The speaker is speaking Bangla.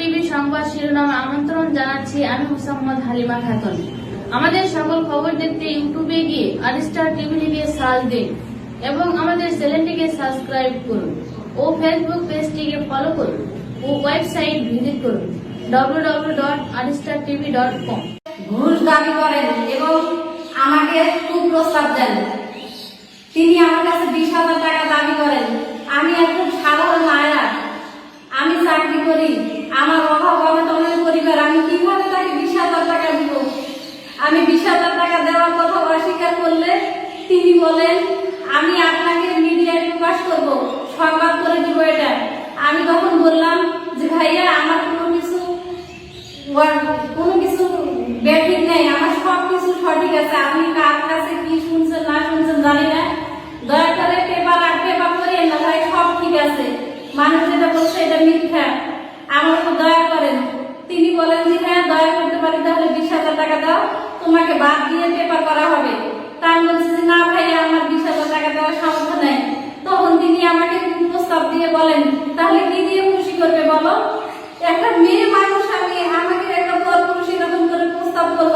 টিভি আমন্ত্রণ জানাচ্ছি আমি মোসাম্মদ হালিমা খাতুন। আমাদের সকল খবর দেখতে ইউটিউবে গিয়ে আরিস্টার টিভি সার্চ দিন এবং আমাদের চ্যানেলটিকে সাবস্ক্রাইব করুন ও ফেসবুক পেজটিকে ফলো করুন ও ওয়েবসাইট ভিজিট করুন www.aristartv.com ঘুষ দাবি করেন এবং আমাকে কুপ্রস্তাব দেন। তিনি আমার কাছে বিশ হাজার টাকা দাবি করেন আমি একজন সাধারণ মায়েরা আমি চাকরি করি আমার অভাব অবেতনের পরিবার আমি কীভাবে তাকে বিশ হাজার টাকা দিব আমি বিশ হাজার টাকা দেওয়ার কথা অস্বীকার করলে তিনি বলেন, আমি আপনাকে মিডিয়ায় প্রকাশ করব, সংবাদ করে দিব এটা। আমি তখন বললাম যে, ভাইয়া, আমার কোনো কিছু কোনো কিছু ব্যাঠিক নেই, আমার সব কিছু সঠিক আছে। আপনি কার কাছে কি শুনছেন, না শুনছেন জানি না। দয়া করে পেপার আর পেপার করিয়ে না ভাই, সব ঠিক আছে। মানুষ যেটা বলছে এটা মিথ্যা। আমার দয়া করেন। তিনি বলেন যে হ্যাঁ দয়া করতে পারি, তাহলে বিশ হাজার টাকা দাও। তোমাকে বাদ দিয়ে পেপার করা হবে। তা আমি বলছি যে, না ভাই আমার বিশ হাজার টাকা দেওয়ার সামর্থ্য নেই। তখন তিনি আমাকে প্রস্তাব দিয়ে বলেন, তাহলে কি দিয়ে খুশি করবে বলো? একটা মেয়ে মানুষ আমি, আমাকে একটা পরপুরুষ এরকম করে প্রস্তাব করল